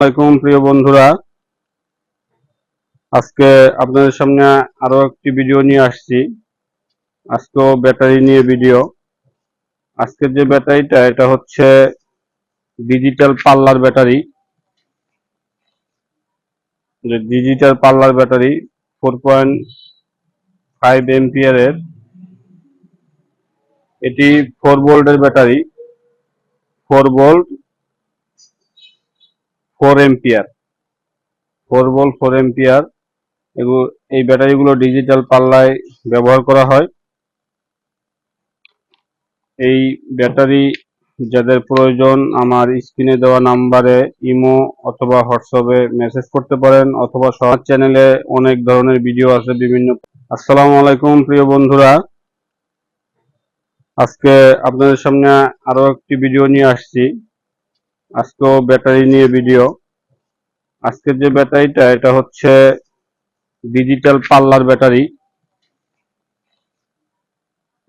আসসালামাইকুম প্রিয় বন্ধুরা। আজকে আপনাদের সামনে আরও একটি ভিডিও নিয়ে আসছি। আজকেও ব্যাটারি নিয়ে ভিডিও। আজকের যে ব্যাটারিটা, এটা হচ্ছে ডিজিটাল পাল্লার ব্যাটারি। যে ডিজিটাল পাল্লার ব্যাটারি ফোর পয়েন্ট ফাইভ এমপিয়ারের এটি ফোর ভোল্টের battery. Four volt four ampere. Four বল, ফোর এম্পিয়ার। এগুলো এই ব্যাটারিগুলো ডিজিটাল পাল্লায় ব্যবহার করা হয়। এই ব্যাটারি যাদের প্রয়োজন, আমার স্ক্রিনে দেওয়া নাম্বারে ইমো অথবা হোয়াটসঅ্যাপে মেসেজ করতে পারেন অথবা সবার চ্যানেলে অনেক ধরনের ভিডিও আছে বিভিন্ন। আসসালামু আলাইকুম, প্রিয় বন্ধুরা। আজকে আপনাদের সামনে আরও একটি ভিডিও নিয়ে আসছি। আজকেও ব্যাটারি নিয়ে ভিডিও আজকের যে ব্যাটারিটা, এটা হচ্ছে ডিজিটাল পাল্লার ব্যাটারি।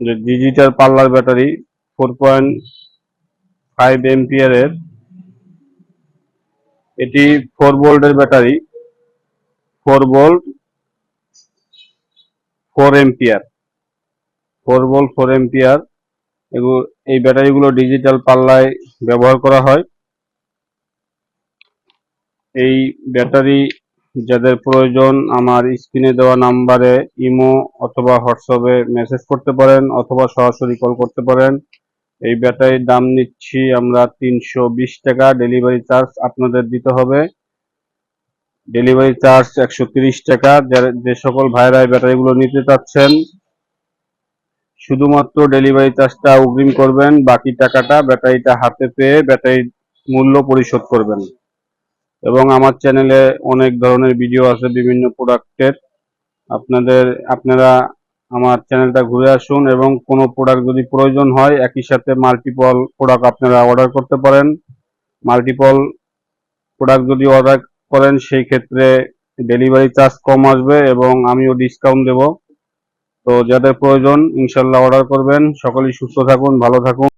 যে ডিজিটাল পাল্লার ব্যাটারি ফোর পয়েন্ট ফাইভ এমপিয়ারের এটি ফোর ভোল্টের battery. Four volt four ampere four volt four ampere এই ব্যাটারিগুলো ডিজিটাল পাল্লায় ব্যবহার করা হয়। এই ব্যাটারি যাদের প্রয়োজন আমার স্ক্রিনে দেওয়া নাম্বারে ইমো অথবা হোয়াটসঅ্যাপে মেসেজ করতে পারেন অথবা সরাসরি কল করতে পারেন। এই ব্যাটারির দাম নিচ্ছি আমরা তিনশো বিশ টাকা। ডেলিভারি চার্জ আপনাদের দিতে হবে। ডেলিভারি চার্জ একশো টাকা। যে সকল ভাইরা এই ব্যাটারিগুলো নিতে চাচ্ছেন, শুধুমাত্র ডেলিভারি চার্জটা অগ্রিম করবেন, বাকি টাকাটা ব্যাটারিটা হাতে পেয়ে ব্যাটারির মূল্য পরিশোধ করবেন। এবং আমার চ্যানেলে অনেক ধরনের ভিডিও আছে বিভিন্ন প্রোডাক্টের আপনাদের, আপনারা আমার চ্যানেলটা ঘুরে আসুন এবং কোনো প্রোডাক্ট যদি প্রয়োজন হয়, একই সাথে মাল্টিপল প্রোডাক্ট আপনারা অর্ডার করতে পারেন। মাল্টিপল প্রোডাক্ট যদি অর্ডার করেন, সেই ক্ষেত্রে ডেলিভারি চার্জ কম আসবে এবং আমিও ডিসকাউন্ট দেব। তো যাদের প্রয়োজন, ইনশাল্লাহ অর্ডার করবেন। সকলেই সুস্থ থাকুন, ভালো থাকুন।